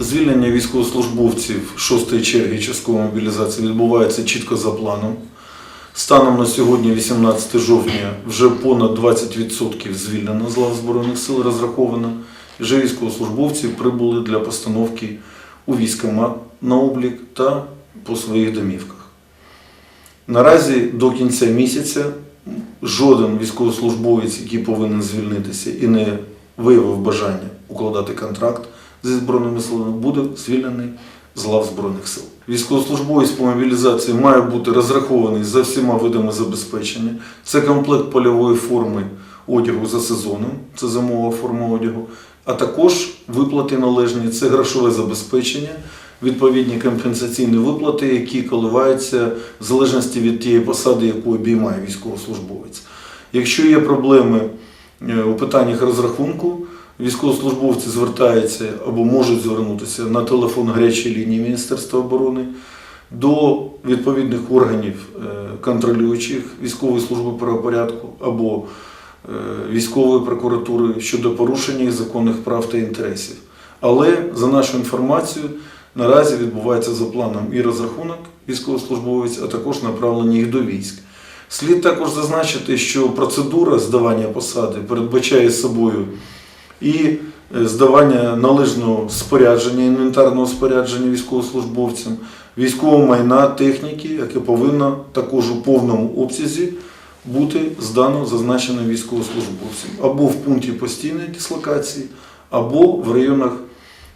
Звільнення військовослужбовців шостої черги часткової мобілізації відбувається чітко за планом. Станом на сьогодні, 18 жовтня, вже понад 20% звільнено з лав Збройних сил розраховано. Вже військовослужбовці прибули для постановки у військкомат на облік та по своїх домівках. Наразі до кінця місяця жоден військовослужбовець, який повинен звільнитися і не виявив бажання укладати контракт зі Збройними силами, буде звільнений з лав Збройних сил. Військовослужбовець по мобілізації має бути розрахований за всіма видами забезпечення. Це комплект польової форми одягу за сезоном, це зимова форма одягу, а також виплати належні, це грошове забезпечення, відповідні компенсаційні виплати, які коливаються в залежності від тієї посади, яку обіймає військовослужбовець. Якщо є проблеми е, у питаннях розрахунку, військовослужбовці звертаються або можуть звернутися на телефон гарячої лінії Міністерства оборони до відповідних органів е, контролюючих військової служби правопорядку або е, військової прокуратури щодо порушення їх законних прав та інтересів. Але за нашу інформацію наразі відбувається за планом і розрахунок військовослужбовець, а також направлення їх до військ. Слід також зазначити, що процедура здавання посади передбачає собою і е, здавання належного спорядження, інвентарного спорядження військовослужбовцям, військового майна, техніки, яке повинно також у повному обсязі бути здано зазначеним військовослужбовцям або в пункті постійної дислокації, або в районах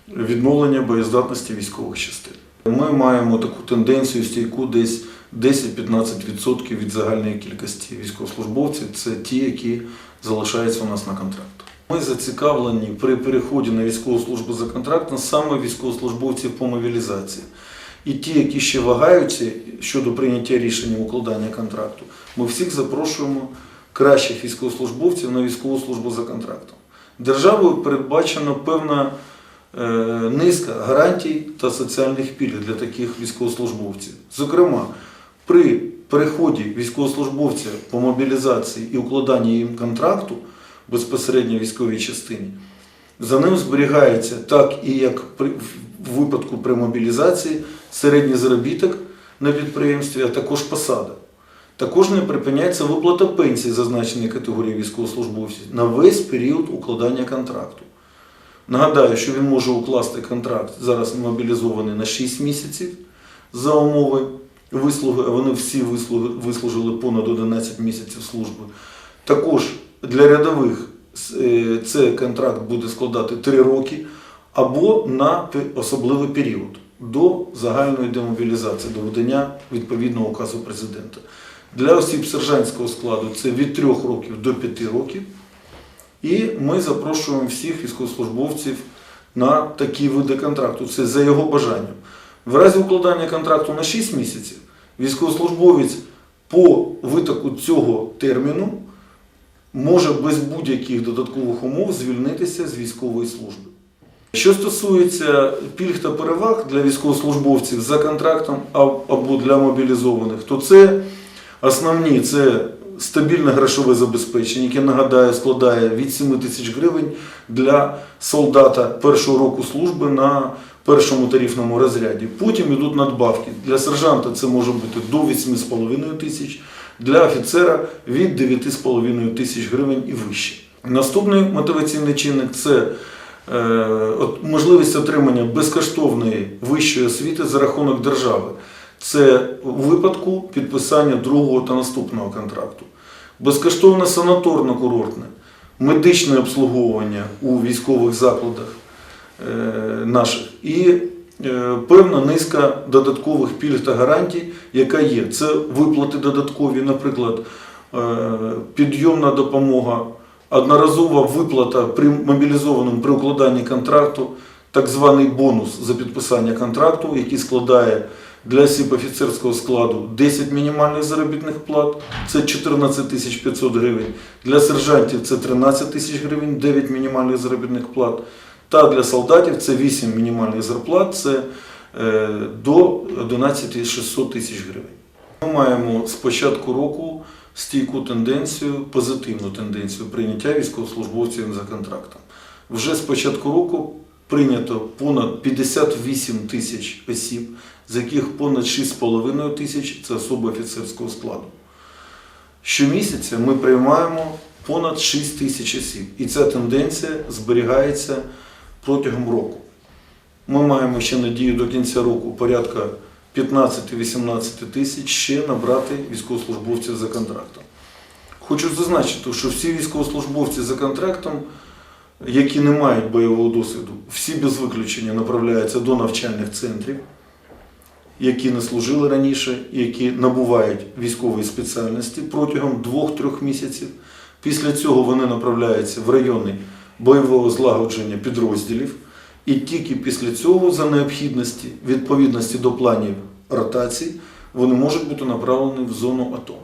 відновлення боєздатності військових частин. Ми маємо таку тенденцію стійку десь 10-15% від загальної кількості військовослужбовців. Це ті, які залишаються у нас на контракту. Ми зацікавлені при переході на військову службу за контрактом саме військовослужбовців по мобілізації. І ті, які ще вагаються щодо прийняття рішення укладання контракту, ми всіх запрошуємо кращих військовослужбовців на військову службу за контрактом. Державою передбачена певна е, низка гарантій та соціальних пільг для таких військовослужбовців. Зокрема, при переході військовослужбовця по мобілізації і укладанні їм контракту безпосередньо військовій частині, за ним зберігається так і як при, в випадку при мобілізації середній заробіток на підприємстві, а також посада. Також не припиняється виплата пенсії зазначеної категорії військовослужбовців на весь період укладання контракту. Нагадаю, що він може укласти контракт зараз мобілізований на 6 місяців за умови вислуги, а вони всі вислужили понад 11 місяців служби. Також для рядових е, це контракт буде складати 3 роки або на особливий період до загальної демобілізації, до видання відповідного указу президента. Для осіб сержантського складу це від 3 років до 5 років. І ми запрошуємо всіх військовослужбовців на такі види контракту. Це за його бажанням. В разі укладання контракту на 6 місяців військовослужбовець по витоку цього терміну може без будь-яких додаткових умов звільнитися з військової служби. Що стосується пільг та переваг для військовослужбовців за контрактом або для мобілізованих, то це основні це стабільне грошове забезпечення, яке нагадаю складає від 7 тисяч гривень для солдата першого року служби на першому тарифному розряді. Потім йдуть надбавки. Для сержанта це може бути до 8,5 тисяч, для офіцера від 9,5 тисяч гривень і вище. Наступний мотиваційний чинник це е, можливість отримання безкоштовної вищої освіти за рахунок держави. Це у випадку підписання другого та наступного контракту. Безкоштовне санаторно-курортне, медичне обслуговування у військових закладах наших і е, певна низка додаткових пільг та гарантій, яка є. Це виплати додаткові, наприклад, е, підйомна допомога, одноразова виплата при мобілізованому при укладанні контракту, так званий бонус за підписання контракту, який складає для осіб офіцерського складу 10 мінімальних заробітних плат, це 14 тисяч 500 гривень. Для сержантів це 13 тисяч гривень, 9 мінімальних заробітних плат. Та для солдатів це 8 мінімальних зарплат, це е, до 11 600 тисяч гривень. Ми маємо з початку року стійку тенденцію, позитивну тенденцію прийняття військовослужбовців за контрактом. Вже з початку року прийнято понад 58 тисяч осіб, з яких понад 6,5 тисяч це особи офіцерського складу. Щомісяця ми приймаємо понад 6 тисяч осіб, і ця тенденція зберігається протягом року. Ми маємо ще надію до кінця року порядка 15-18 тисяч ще набрати військовослужбовців за контрактом. Хочу зазначити, що всі військовослужбовці за контрактом, які не мають бойового досвіду, всі без виключення направляються до навчальних центрів, які не служили раніше, які набувають військової спеціальності протягом 2-3 місяців. Після цього вони направляються в райони бойового злагодження підрозділів, і тільки після цього, за необхідності, відповідності до планів ротації, вони можуть бути направлені в зону АТО.